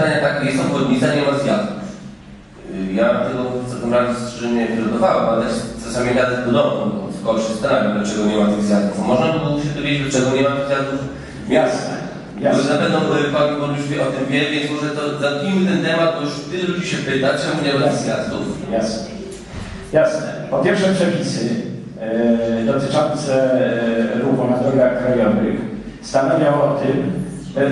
pytanie takie, jest obwodnica, nie ma zjazdów. Y, Ja tego za tym razem szczerze nie pilotowałem, ale też czasami jadę do domu, w koło się zastanawiam, dlaczego nie ma tych zjazdów. Można by było się dowiedzieć, dlaczego nie ma tych zjazdów miasta. Jasne. Na pewno y, pan burmistrz o tym wie, więc może to zamknijmy ten temat, bo już tyle ludzi się pyta, czemu nie ma tych zjazdów. Jasne. Jasne. Po pierwsze przepisy e, dotyczące e, ruchu na drogach krajowych stanowią o tym,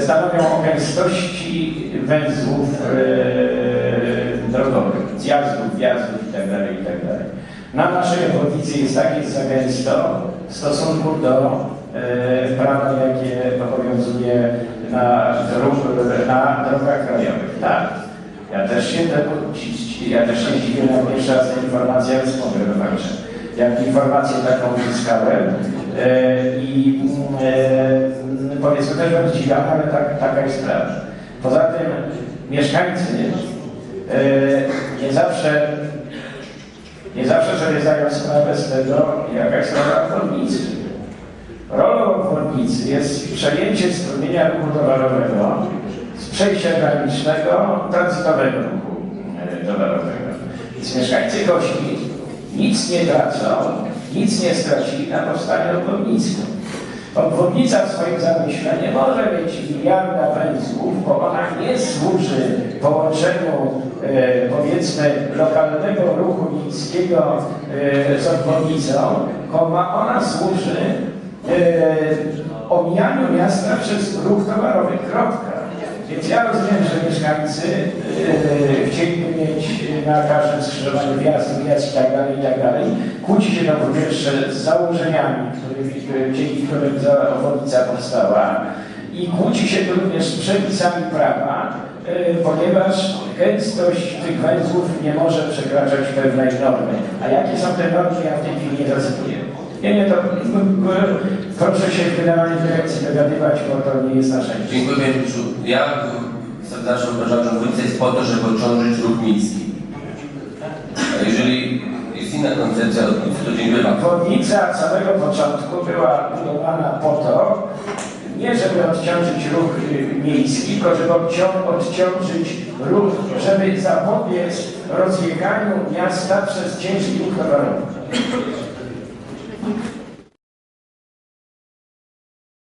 stanowią o gęstości węzłów e, drogowych, zjazdów, wjazdów itd. itd. Na naszej obwodnicy jest tak jest za gęsto w stosunku do e, prawa, jakie obowiązuje na, na drogach krajowych. Tak. Ja też się temu, ja też się dziwię na pierwszy raz ale mogę wybaczyć. Jak informację taką uzyskałem e, i e, powiedzmy też będę zdziwiony, ale tak, taka jest prawda. Poza tym mieszkańcy e, nie zawsze nie zawsze sobie zdają sprawę z tego, jaka jest rola obwodnicy. Rolą obwodnicy jest przejęcie strumienia ruchu towarowego z przejścia granicznego tranzytowego ruchu towarowego. Więc mieszkańcy Gości nic nie tracą, nic nie stracili na powstaniu obwodnicy. Obwodnica w swoim zamyśle nie może mieć miliarda węzłów, bo ona nie służy połączeniu e, powiedzmy lokalnego ruchu miejskiego e, z obwodnicą, tylko ona służy e, omijaniu miasta przez ruch towarowy. Kropka. Więc ja rozumiem, że mieszkańcy e, chcieliby mieć na każdym skrzyżowaniu wjazd, wjazd i tak dalej, i tak dalej. Kłóci się to po pierwsze z założeniami, którymi, dzięki którym obwodnica powstała i kłóci się to również z przepisami prawa, e, ponieważ gęstość tych węzłów nie może przekraczać pewnej normy. A jakie są te normy, ja w tej chwili nie zacytuję. Nie, nie, to proszę się w Generalnej Dyrekcji dowiadywać, bo to nie jest nasza. Dziękuję. Ja zawsze uważam, że ulica jest po to, żeby odciążyć ruch miejski. A jeżeli jest inna koncepcja ulicy, to dziękuję Wam. Obwodnica od samego początku była budowana po to, nie żeby odciążyć ruch y, miejski, tylko żeby odcią- odciążyć ruch, żeby zapobiec rozbieganiu miasta przez ciężki ruch.